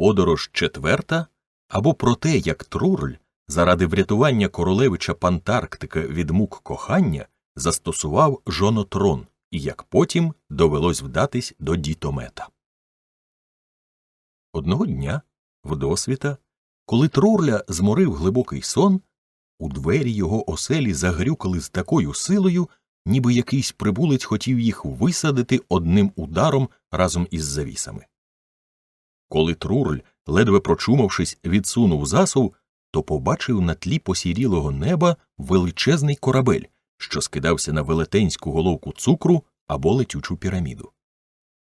Подорож четверта або про те, як Трурль заради врятування королевича Пантарктика від мук кохання застосував жонотрон і як потім довелось вдатись до дітомета. Одного дня, вдосвіта, коли Трурля зморив глибокий сон, у двері його оселі загрюкали з такою силою, ніби якийсь прибулець хотів їх висадити одним ударом разом із завісами. Коли Трурль, ледве прочумавшись, відсунув засув, то побачив на тлі посірілого неба величезний корабель, що скидався на велетенську головку цукру або летючу піраміду.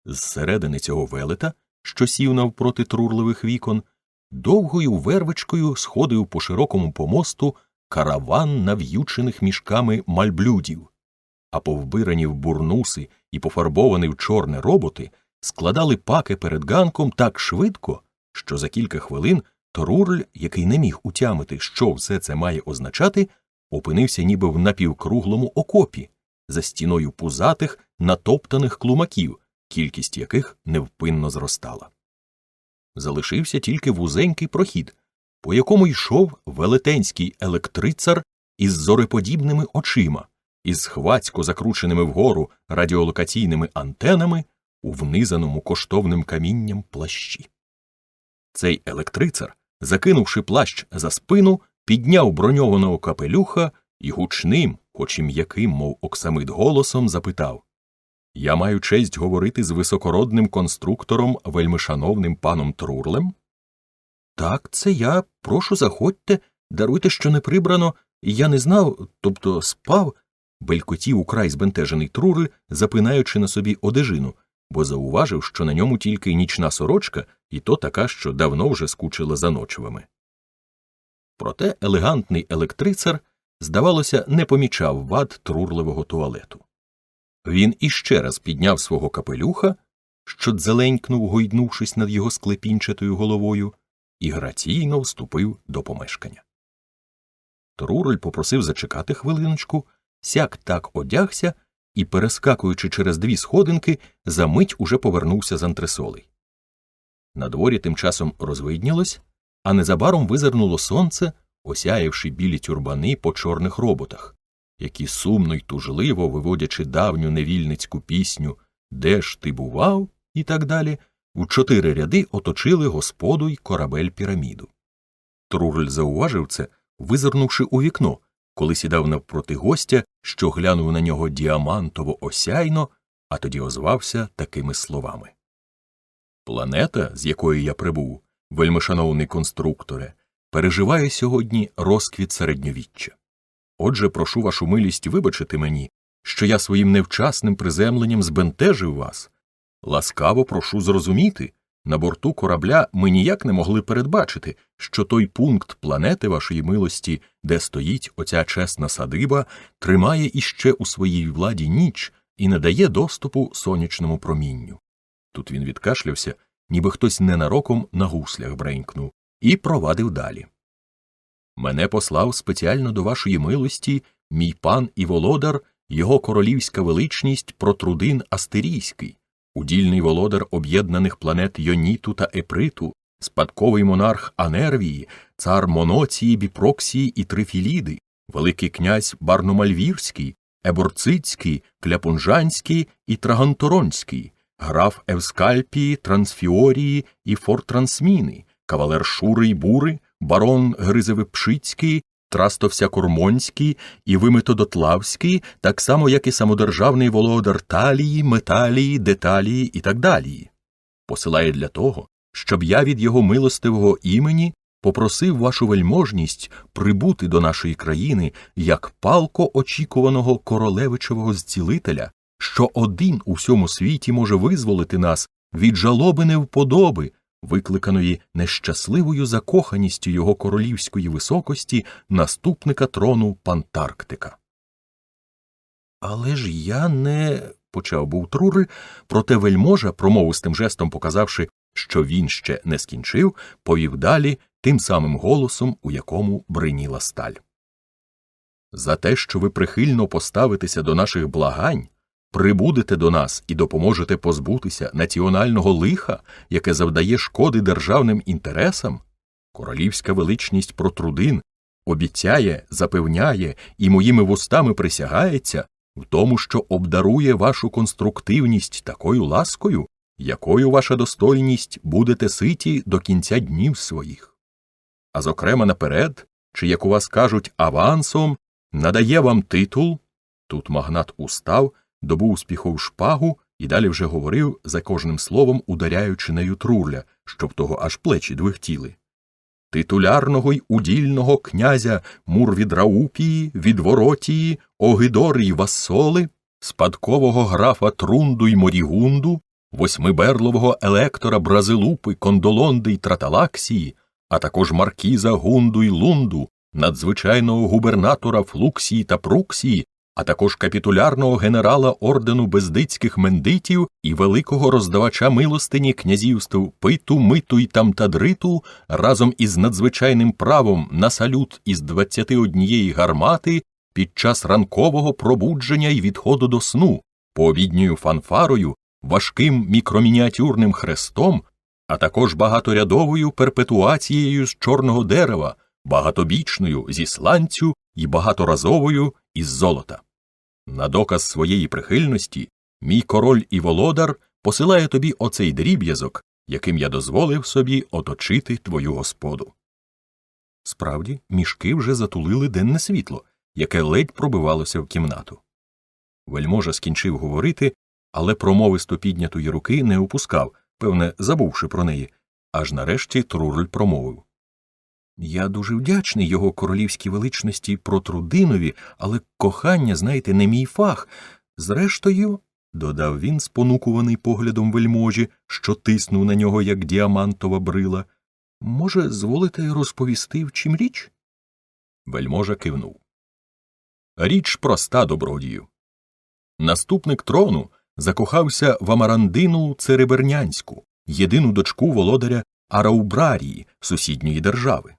Зсередини цього велета, що сів навпроти трурливих вікон, довгою вервичкою сходив по широкому помосту караван нав'ючених мішками мальблюдів, а повбирані в бурнуси і пофарбовані в чорне роботи складали паки перед ганком так швидко, що за кілька хвилин Торурль, який не міг утямити, що все це має означати, опинився ніби в напівкруглому окопі за стіною пузатих, натоптаних клумаків, кількість яких невпинно зростала. Залишився тільки вузенький прохід, по якому йшов велетенський електрицар із зореподібними очима, із хвацько закрученими вгору радіолокаційними антенами у внизаному коштовним камінням плащі. Цей електрицар, закинувши плащ за спину, підняв броньованого капелюха і гучним, хоч і м'яким, мов оксамит голосом, запитав Я маю честь говорити з високородним конструктором, вельмишановним паном Трурлем? Так, це я. Прошу, заходьте, даруйте, що не прибрано. Я не знав, тобто спав, белькотів украй збентежений Трурль, запинаючи на собі одежину, бо зауважив, що на ньому тільки нічна сорочка, і то така, що давно вже скучила за ночевами. Проте елегантний електрицар, здавалося, не помічав вад трурливого туалету. Він іще раз підняв свого капелюха, що дзеленькнув, гойднувшись над його склепінчатою головою, і граційно вступив до помешкання. Трурель попросив зачекати хвилиночку, сяк так одягся і, перескакуючи через дві сходинки, за мить уже повернувся з антресолей. На дворі тим часом розвиднілось, а незабаром визирнуло сонце, осяявши білі тюрбани по чорних роботах, які сумно й тужливо, виводячи давню невільницьку пісню Де ж ти бував? і так далі, в чотири ряди оточили господу й корабель піраміду. Трурель зауважив це, визирнувши у вікно, коли сідав навпроти гостя, що глянув на нього діамантово осяйно, а тоді озвався такими словами. Планета, з якої я прибув, вельмишановний конструкторе, переживає сьогодні розквіт середньовіччя. Отже, прошу вашу милість вибачити мені, що я своїм невчасним приземленням збентежив вас. Ласкаво прошу зрозуміти, на борту корабля ми ніяк не могли передбачити, що той пункт планети вашої милості, де стоїть оця чесна садиба, тримає іще у своїй владі ніч і не дає доступу сонячному промінню. Тут він відкашлявся, ніби хтось ненароком на гуслях бренькнув, і провадив далі. Мене послав спеціально до вашої милості мій пан і володар, його королівська величність Протрудин Астерійський, удільний володар об'єднаних планет Йоніту та Еприту, спадковий монарх Анервії, цар Моноції, Біпроксії і Трифіліди, великий князь Барномальвірський, Еборцицький, Кляпунжанський і Траганторонський, граф Евскальпії, Трансфіорії і Фортрансміни, кавалер Шури й Бури, барон Гризевипшицький, Трастовся-Кормонський і Вимитодотлавський, так само, як і самодержавний володар Талії, Металії, Деталії і так далі. Посилає для того, щоб я від його милостивого імені попросив вашу вельможність прибути до нашої країни як палко очікуваного королевичевого зцілителя, що один у всьому світі може визволити нас від жалоби невподоби, викликаної нещасливою закоханістю його королівської високості наступника трону Пантарктика. Але ж я не. почав був Трурель, проте вельможа, промовистим жестом показавши, що він ще не скінчив, повів далі тим самим голосом, у якому бриніла сталь. За те, що ви прихильно поставитеся до наших благань, прибудете до нас і допоможете позбутися національного лиха, яке завдає шкоди державним інтересам, королівська величність Протрудин обіцяє, запевняє і моїми вустами присягається в тому, що обдарує вашу конструктивність такою ласкою, якою ваша достойність будете ситі до кінця днів своїх. А зокрема наперед, чи як у вас кажуть авансом, надає вам титул. Тут магнат устав, добув успіхов шпагу і далі вже говорив, за кожним словом ударяючи нею трурля, щоб того аж плечі двихтіли. Титулярного й удільного князя Мурвідраупії, Відворотії, Огидори й Вассоли, спадкового графа Трунду й Морігунду, восьмиберлового електора Бразилупи, Кондолонди й Траталаксії, а також маркіза Гунду й Лунду, надзвичайного губернатора Флуксії та Пруксії, а також капітулярного генерала ордену бездицьких мендитів і великого роздавача милостині князівств Питу, Миту й Тамтадриту разом із надзвичайним правом на салют із 21 гармати під час ранкового пробудження й відходу до сну, пообідньою фанфарою, важким мікромініатюрним хрестом, а також багаторядовою перпетуацією з чорного дерева, багатобічною зі сланцю і багаторазовою із золота. На доказ своєї прихильності мій король і володар посилає тобі оцей дріб'язок, яким я дозволив собі оточити твою господу. Справді, мішки вже затулили денне світло, яке ледь пробивалося в кімнату. Вельможа скінчив говорити, але промовисто піднятої руки не опускав, певне, забувши про неї, аж нарешті Трурль промовив. Я дуже вдячний його королівській величності Протрудинові, але кохання, знаєте, не мій фах. Зрештою, додав він, спонукуваний поглядом вельможі, що тиснув на нього, як діамантова брила, може, зволите розповісти, в чим річ? Вельможа кивнув. Річ проста, добродію. Наступник трону закохався в Амарандину Церебернянську, єдину дочку володаря Араубрарії, сусідньої держави.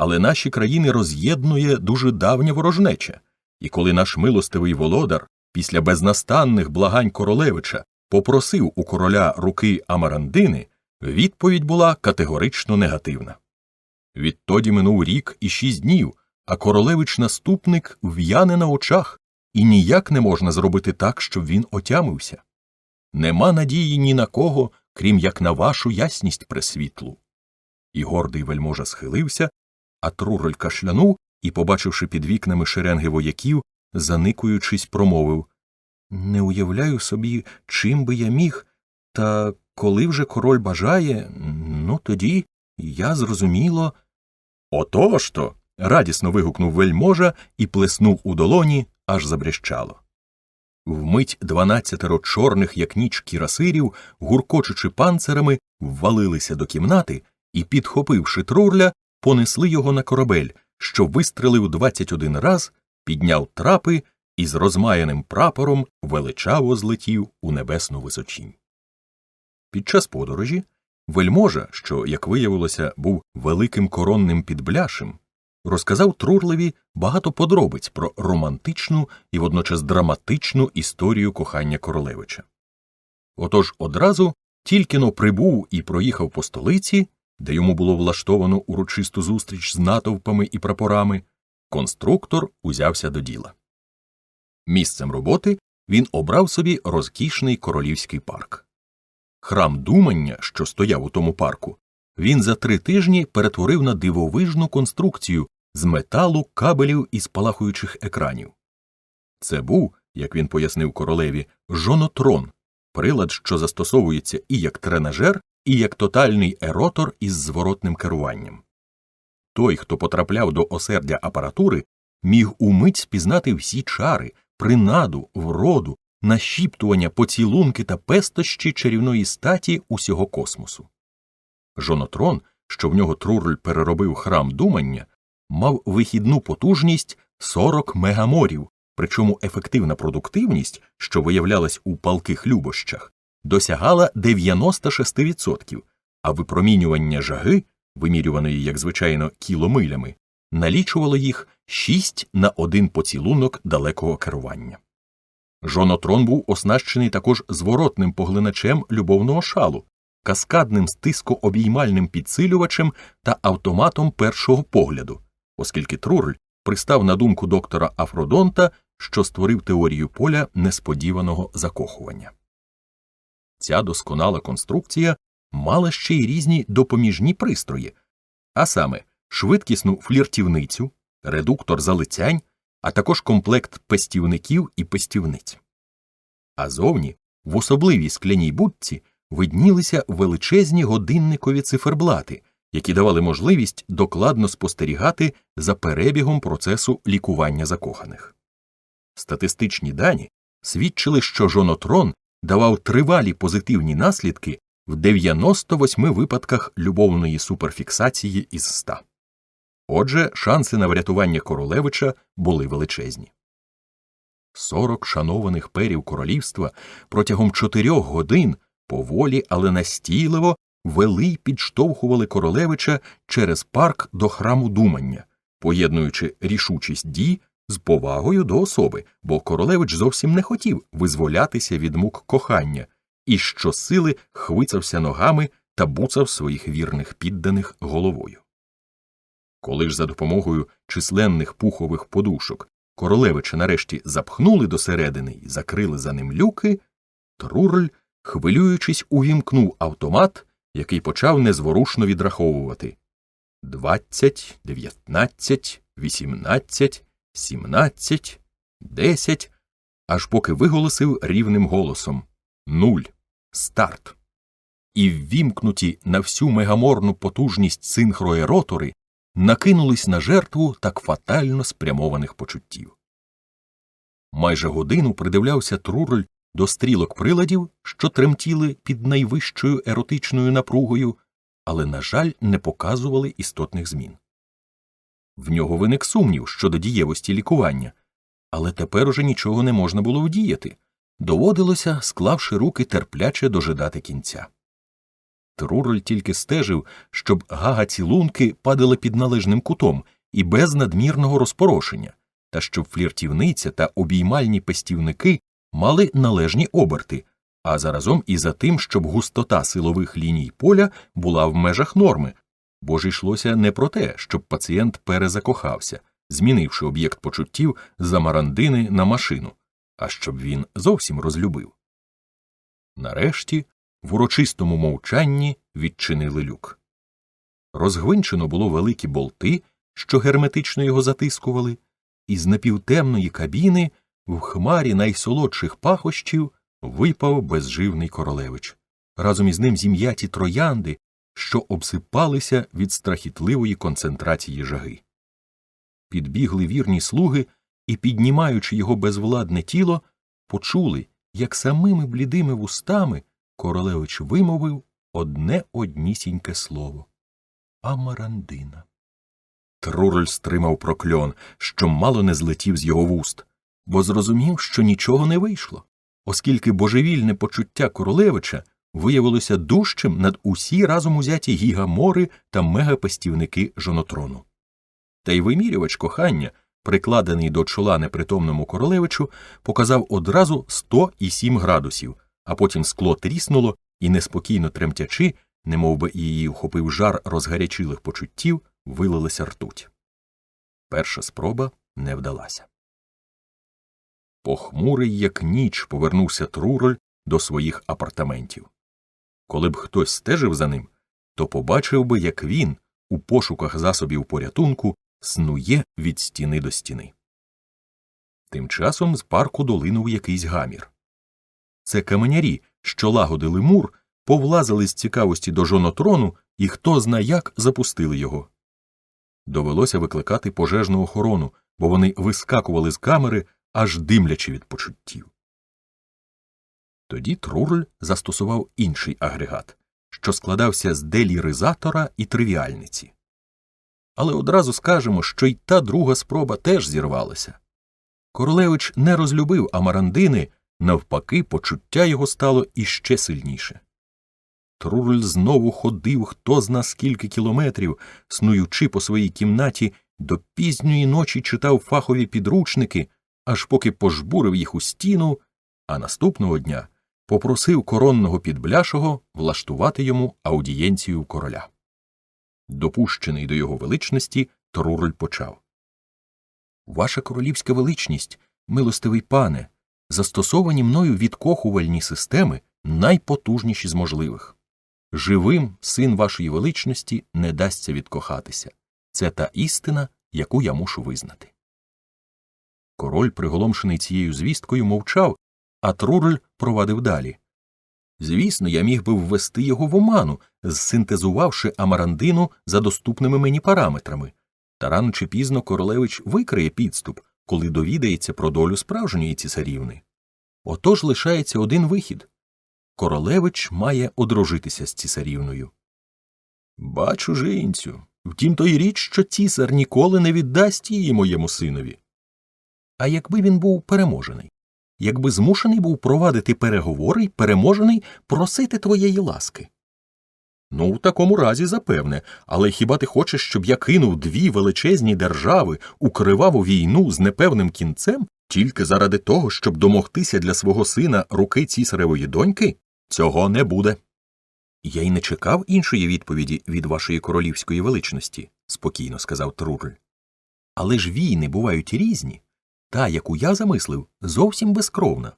Але наші країни роз'єднує дуже давня ворожнеча, і коли наш милостивий володар після безнастанних благань королевича попросив у короля руки Амарандини, відповідь була категорично негативна. Відтоді минув рік і шість днів, а королевич наступник в'яне на очах, і ніяк не можна зробити так, щоб він отямився. Нема надії ні на кого, крім як на вашу ясність пресвітлу. І гордий вельможа схилився, а Трурель кашлянув і, побачивши під вікнами шеренги вояків, заникуючись, промовив Не уявляю собі, чим би я міг, та коли вже король бажає, ну тоді я зрозуміло. Отож то. радісно вигукнув вельможа і плеснув у долоні, аж забрящало. Вмить дванадцятеро чорних, як ніч кірасирів, гуркочучи панцирами, ввалилися до кімнати і, підхопивши трурля, понесли його на корабель, що вистрелив 21 раз, підняв трапи і з розмаяним прапором величаво злетів у небесну височінь. Під час подорожі вельможа, що, як виявилося, був великим коронним підбляшем, розказав Трурлеві багато подробиць про романтичну і водночас драматичну історію кохання королевича. Отож одразу тільки но прибув і проїхав по столиці, де йому було влаштовано урочисту зустріч з натовпами і прапорами, конструктор узявся до діла. Місцем роботи він обрав собі розкішний королівський парк. Храм думання, що стояв у тому парку, він за три тижні перетворив на дивовижну конструкцію з металу, кабелів і спалахуючих екранів. Це був, як він пояснив королеві, жонотрон, прилад, що застосовується і як тренажер, і як тотальний еротор із зворотним керуванням. Той, хто потрапляв до осердя апаратури, міг умить спізнати всі чари, принаду, вроду, нашіптування, поцілунки та пестощі чарівної статі усього космосу. Жонотрон, що в нього Трурль переробив храм думання, мав вихідну потужність 40 мегаморів, причому ефективна продуктивність, що виявлялась у палких любощах, досягала 96%, а випромінювання жаги, вимірюваної, як звичайно, кіломилями, налічувало їх 6 на один поцілунок далекого керування. Жонотрон був оснащений також зворотним поглиначем любовного шалу, каскадним стискообіймальним підсилювачем та автоматом першого погляду, оскільки Трурль пристав на думку доктора Афродонта, що створив теорію поля несподіваного закохування. Ця досконала конструкція мала ще й різні допоміжні пристрої, а саме швидкісну фліртівницю, редуктор залицянь, а також комплект пестівників і пестівниць. А зовні, в особливій скляній будці, виднілися величезні годинникові циферблати, які давали можливість докладно спостерігати за перебігом процесу лікування закоханих. Статистичні дані свідчили, що жонотрон давав тривалі позитивні наслідки в 98 випадках любовної суперфіксації із 100. Отже, шанси на врятування королевича були величезні. Сорок шанованих перів королівства протягом чотирьох годин поволі, але настійливо вели й підштовхували королевича через парк до храму думання, поєднуючи рішучість дій з повагою до особи, бо королевич зовсім не хотів визволятися від мук кохання і щосили хвицався ногами та буцав своїх вірних підданих головою. Коли ж за допомогою численних пухових подушок королевича нарешті запхнули досередини і закрили за ним люки, Трурль, хвилюючись, увімкнув автомат, який почав незворушно відраховувати двадцять, дев'ятнадцять, вісімнадцять, сімнадцять, десять, аж поки виголосив рівним голосом нуль. Старт. І ввімкнуті на всю мегаморну потужність синхроеротори накинулись на жертву так фатально спрямованих почуттів. Майже годину придивлявся Труроль до стрілок приладів, що тремтіли під найвищою еротичною напругою, але, на жаль, не показували істотних змін. В нього виник сумнів щодо дієвості лікування, але тепер уже нічого не можна було вдіяти доводилося, склавши руки терпляче дожидати кінця. Труроль тільки стежив, щоб гага цілунки падали під належним кутом і без надмірного розпорошення, та щоб фліртівниця та обіймальні пестівники мали належні оберти, а заразом і за тим, щоб густота силових ліній поля була в межах норми, бо ж йшлося не про те, щоб пацієнт перезакохався, змінивши об'єкт почуттів з амарандини на машину а щоб він зовсім розлюбив. Нарешті в урочистому мовчанні відчинили люк. Розгвинчено було великі болти, що герметично його затискували, і з напівтемної кабіни в хмарі найсолодших пахощів випав безживний королевич. Разом із ним зім'яті троянди, що обсипалися від страхітливої концентрації жаги. Підбігли вірні слуги і, піднімаючи його безвладне тіло, почули, як самими блідими вустами королевич вимовив одне однісіньке слово Амарандина. Трурель стримав прокльон, що мало не злетів з його вуст, бо зрозумів, що нічого не вийшло, оскільки божевільне почуття королевича виявилося дужчим над усі разом узяті гігамори та мегапастівники жонотрону. Та й вимірювач кохання прикладений до чола непритомному королевичу, показав одразу 107 градусів, а потім скло тріснуло і, неспокійно тремтячи, немов би її вхопив жар розгарячилих почуттів, вилилася ртуть. Перша спроба не вдалася. Похмурий, як ніч, повернувся Труроль до своїх апартаментів. Коли б хтось стежив за ним, то побачив би, як він, у пошуках засобів порятунку, снує від стіни до стіни. Тим часом з парку долинув якийсь гамір. Це каменярі, що лагодили мур, повлазили з цікавості до жонотрону і хто зна як запустили його. Довелося викликати пожежну охорону, бо вони вискакували з камери, аж димлячи від почуттів. Тоді Трурль застосував інший агрегат, що складався з деліризатора і тривіальниці але одразу скажемо, що й та друга спроба теж зірвалася. Королевич не розлюбив Амарандини, навпаки, почуття його стало іще сильніше. Труль знову ходив хто зна скільки кілометрів, снуючи по своїй кімнаті, до пізньої ночі читав фахові підручники, аж поки пожбурив їх у стіну а наступного дня попросив коронного підбляшого влаштувати йому аудієнцію короля. Допущений до його величності, Трурль почав. Ваша королівська величність, милостивий пане, застосовані мною відкохувальні системи найпотужніші з можливих. Живим син вашої величності не дасться відкохатися. Це та істина, яку я мушу визнати. Король, приголомшений цією звісткою, мовчав, а Трурль провадив далі. Звісно, я міг би ввести його в оману, зсинтезувавши амарандину за доступними мені параметрами. Та рано чи пізно королевич викриє підступ, коли довідається про долю справжньої цісарівни. Отож лишається один вихід королевич має одружитися з цісарівною. Бачу, жінцю. Втім, то й річ, що цісар ніколи не віддасть її моєму синові. А якби він був переможений, якби змушений був провадити переговори й переможений просити твоєї ласки. Ну, в такому разі, запевне, але хіба ти хочеш, щоб я кинув дві величезні держави у криваву війну з непевним кінцем тільки заради того, щоб домогтися для свого сина руки цісаревої доньки? Цього не буде. Я й не чекав іншої відповіді від вашої королівської величності, спокійно сказав Трурель. Але ж війни бувають різні. Та, яку я замислив, зовсім безкровна.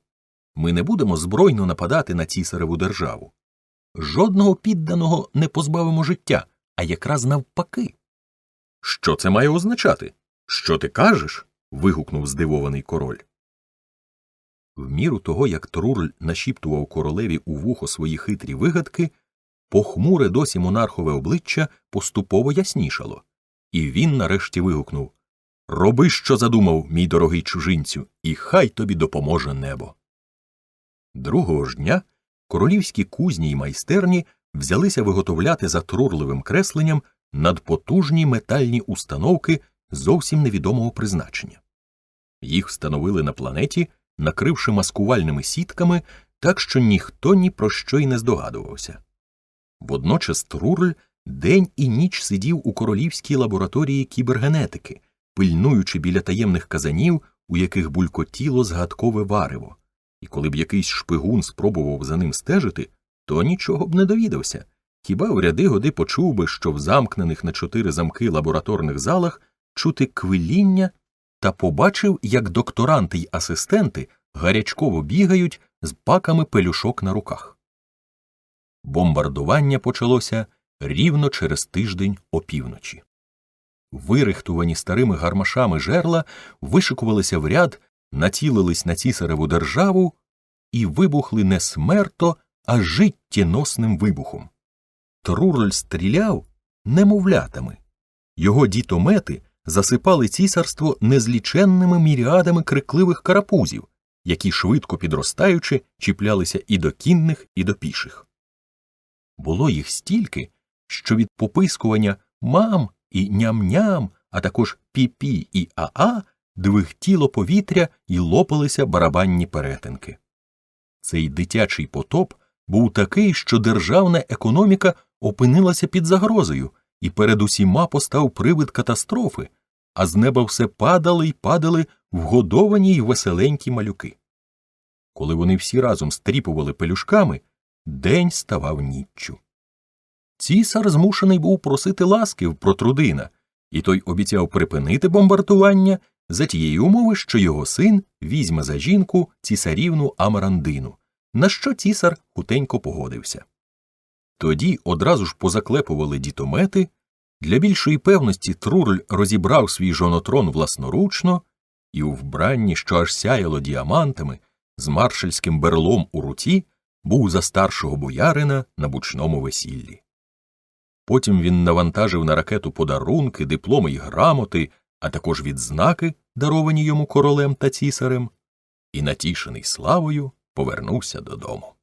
Ми не будемо збройно нападати на цісареву державу. Жодного підданого не позбавимо життя, а якраз навпаки. Що це має означати? Що ти кажеш? вигукнув здивований король. В міру того, як Трурль нашіптував королеві у вухо свої хитрі вигадки, похмуре досі монархове обличчя поступово яснішало, і він нарешті вигукнув Роби, що задумав, мій дорогий чужинцю, і хай тобі допоможе небо. Другого ж дня королівські кузні й майстерні взялися виготовляти за трурливим кресленням надпотужні метальні установки зовсім невідомого призначення. Їх встановили на планеті, накривши маскувальними сітками, так що ніхто ні про що й не здогадувався. Водночас Трурль день і ніч сидів у королівській лабораторії кібергенетики, пильнуючи біля таємних казанів, у яких булькотіло згадкове варево, і коли б якийсь шпигун спробував за ним стежити, то нічого б не довідався. Хіба в ряди годи почув би, що в замкнених на чотири замки лабораторних залах чути квиління та побачив, як докторанти й асистенти гарячково бігають з паками пелюшок на руках. Бомбардування почалося рівно через тиждень опівночі. Вирихтувані старими гармашами жерла вишикувалися в ряд, націлились на цісареву державу і вибухли не смерто, а життєносним вибухом. Трурль стріляв немовлятами. Його дітомети засипали цісарство незліченними міріадами крикливих карапузів, які, швидко підростаючи, чіплялися і до кінних, і до піших. Було їх стільки, що від попискування мам і ням-ням, а також пі-пі і аа двихтіло повітря і лопалися барабанні перетинки. Цей дитячий потоп був такий, що державна економіка опинилася під загрозою, і перед усіма постав привид катастрофи, а з неба все падали й падали вгодовані й веселенькі малюки. Коли вони всі разом стріпували пелюшками, день ставав ніччю. Цісар змушений був просити ласки в протрудина, і той обіцяв припинити бомбардування за тієї умови, що його син візьме за жінку цісарівну Амарандину, на що цісар хутенько погодився. Тоді одразу ж позаклепували дітомети, для більшої певності Трурль розібрав свій жонотрон власноручно і у вбранні, що аж сяяло діамантами, з маршальським берлом у руці, був за старшого боярина на бучному весіллі. Потім він навантажив на ракету подарунки, дипломи й грамоти, а також відзнаки, даровані йому королем та цісарем, і, натішений славою, повернувся додому.